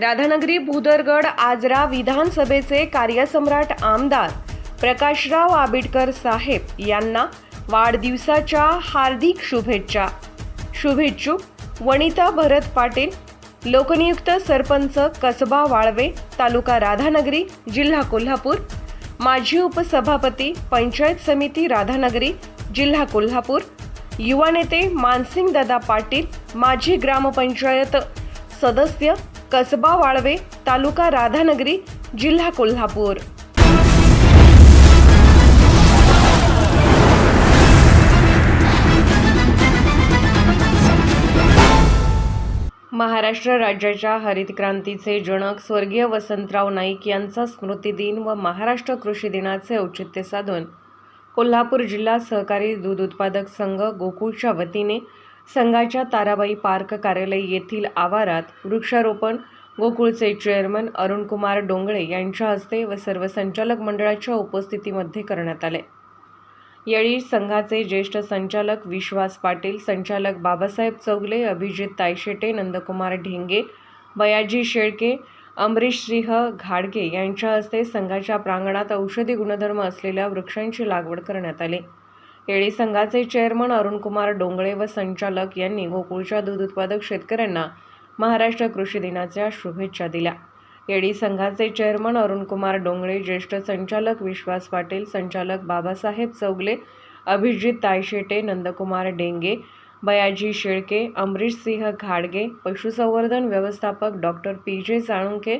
राधानगरी भूदरगड आजरा विधानसभेचे कार्यसम्राट आमदार प्रकाशराव आबिडकर साहेब यांना वाढदिवसाच्या हार्दिक शुभेच्छा. शुभेच्छुक वनिता भरत पाटील लोकनियुक्त सरपंच कसबा वाळवे तालुका राधानगरी जिल्हा कोल्हापूर माजी उपसभापती पंचायत समिती राधानगरी जिल्हा कोल्हापूर युवा नेते मानसिंग दादा पाटील माजी ग्रामपंचायत सदस्य कसबा वाळवे तालुका राधानगरी जिल्हा कोल्हापूर. महाराष्ट्र राज्याच्या हरित क्रांतीचे जनक स्वर्गीय वसंतराव नाईक यांचा स्मृतिदिन व महाराष्ट्र कृषी दिनाचे औचित्य साधून कोल्हापूर जिल्हा सहकारी दूध उत्पादक संघ गोकुळच्या वतीने संघाच्या ताराबाई पार्क कार्यालय येथील आवारात वृक्षारोपण गोकुळचे चेअरमन अरुणकुमार डोंगळे यांच्या हस्ते व सर्व संचालक मंडळाच्या उपस्थितीमध्ये करण्यात आले. यावेळी संघाचे ज्येष्ठ संचालक विश्वास पाटील संचालक बाबासाहेब चौगले अभिजित तायशेटे नंदकुमार ढेंगे बयाजी शेळके अमरीश सिंह घाडगे यांच्या हस्ते संघाच्या प्रांगणात औषधी गुणधर्म असलेल्या वृक्षांची लागवड करण्यात आली. केळी संघाचे चेअरमन अरुणकुमार डोंगळे व संचालक यांनी गोकुळच्या दूध उत्पादक शेतकऱ्यांना महाराष्ट्र कृषी दिनाच्या शुभेच्छा दिल्या. केळी संघाचे चेअरमन अरुणकुमार डोंगळे ज्येष्ठ संचालक विश्वास पाटील संचालक बाबासाहेब चौगले अभिजित तायशेटे नंदकुमार डेंगे बयाजी शेळके अमरीश सिंह घाडगे पशुसंवर्धन व्यवस्थापक डॉक्टर पी. जे. साळुंखे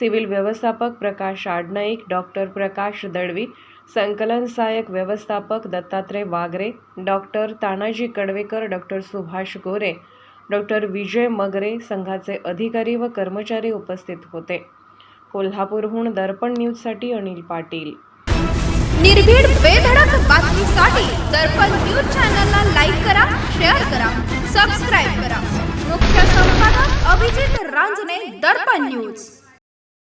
सिव्हिल व्यवस्थापक प्रकाश आडनाईक डॉक्टर प्रकाश दळवी संकलन सहाय्यक व्यवस्थापक Dattatray Wagre doctor Tanaji Kadvekar doctor Subhash Gore doctor Vijay Magre संघाचे अधिकारी व कर्मचारी उपस्थित होते. कोल्हापूरहून दर्पण न्यूजसाठी अनिल पाटील. निर्भीड बेधडक बातमीसाठी दर्पण न्यूज चॅनलला लाईक करा शेअर करा सबस्क्राईब करा. मुख्य संपादक अभिजित रांजणे दर्पण न्यूज.